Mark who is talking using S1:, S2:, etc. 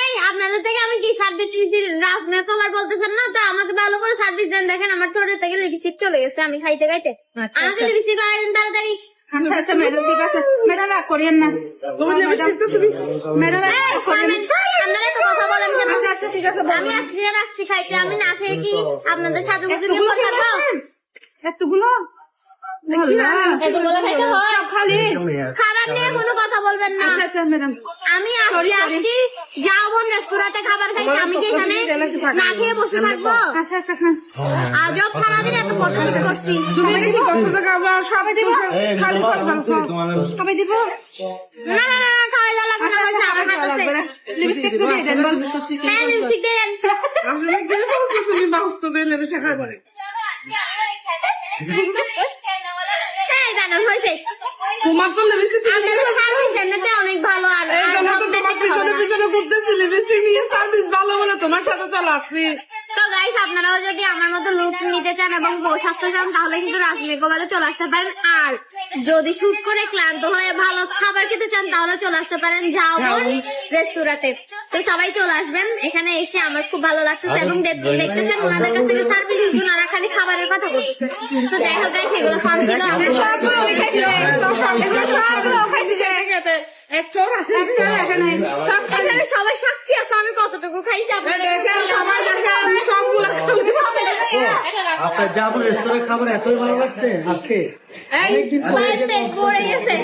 S1: এই আপনাদের থেকে আমি কি সার্ভিস দিয়েছি কবার বলতেছেন না তো আমাকে ভালো করে সার্ভিস দেন দেখেন আমার ঠোঁটের থেকে লিপস্টিক চলে গেছে আমি খাইতে খাইতে।
S2: আচ্ছা,
S1: আমাকে
S2: আচ্ছা।
S1: লিপস্টিক লাগাই দেন তাড়াতাড়ি।
S2: আচ্ছা আচ্ছা ম্যাডাম ঠিক আছে। ম্যাডাম রাগ করিয়েন না। ম্যাডাম রাগ করিয়েন
S1: আপনারা তো কথা বলেন কেন?
S2: আচ্ছা আচ্ছা ঠিক আছে
S1: আমি আজকে আর আসছি খাইতে আমি না খেয়ে কি আপনাদের সাথে কিছু
S2: এতগুলো?
S1: নিয়ে
S2: এতগুলো
S1: এতগুলো খাইতে হয়?
S2: খালি।
S1: নিয়ে কোনো কথা বলবেন না।
S2: আচ্ছা আচ্ছা ম্যাডাম।
S1: আমি আজকে. আসছি যাও রেস্তোরাঁতে খাবার খাইতে। আমি কি এখানে না খেয়ে বসে থাকব?
S2: আচ্ছা আচ্ছা
S1: আজব সারাদিন এত ফটোশুট করছি।
S2: তুমি কি করছ তো সবাই দিব? খালি সবাই দিব?
S1: না না না না, খাওয়া দাওয়া লাগবে না হয়েছে আমার হাত
S2: লিপস্টিক দিয়ে দেন বল
S1: হ্যাঁ লিপস্টিক দেন। জানান হয়েছে
S3: তোমার তো লিপস্টিক
S1: সার্ভিস এমনিতে অনেক ভালো আর
S3: এই জন্য তো তোমার পিছনে পিছনে ঘুরতেছি লিপস্টিক নিয়ে সার্ভিস ভালো বলে তোমার সাথে চলে আসছি।
S1: তো গাইস আপনারাও যদি আমার মতো লুক নিতে চান এবং স্বাস্থ্য চান তাহলে কিন্তু চলে আসতে পারেন। আর যদি শুট করে ক্লান্ত হয়ে ভালো খাবার খেতে চান তাহলে চলে আসতে পারেন ঝাউবন রেস্তোরাঁতে তো সবাই চলে আসবেন। এখানে এসে আমার খুব ভালো লাগতেছে এবং দেখতেছেন ওনাদের কাছ থেকে সার্ভিস ওনারা খালি খাবারের কথা বলতেছে। তো যাই হোক গাইস এগুলো ফান ছিল। আমরা
S2: সবগুলো
S1: সবাই সাক্ষী আছে আমি কতটুকু
S3: খাই সবগুলো
S4: আপনার যাব রেস্তোরাঁ খাবার এতই ভালো লাগছে আজকে?
S1: গেছে।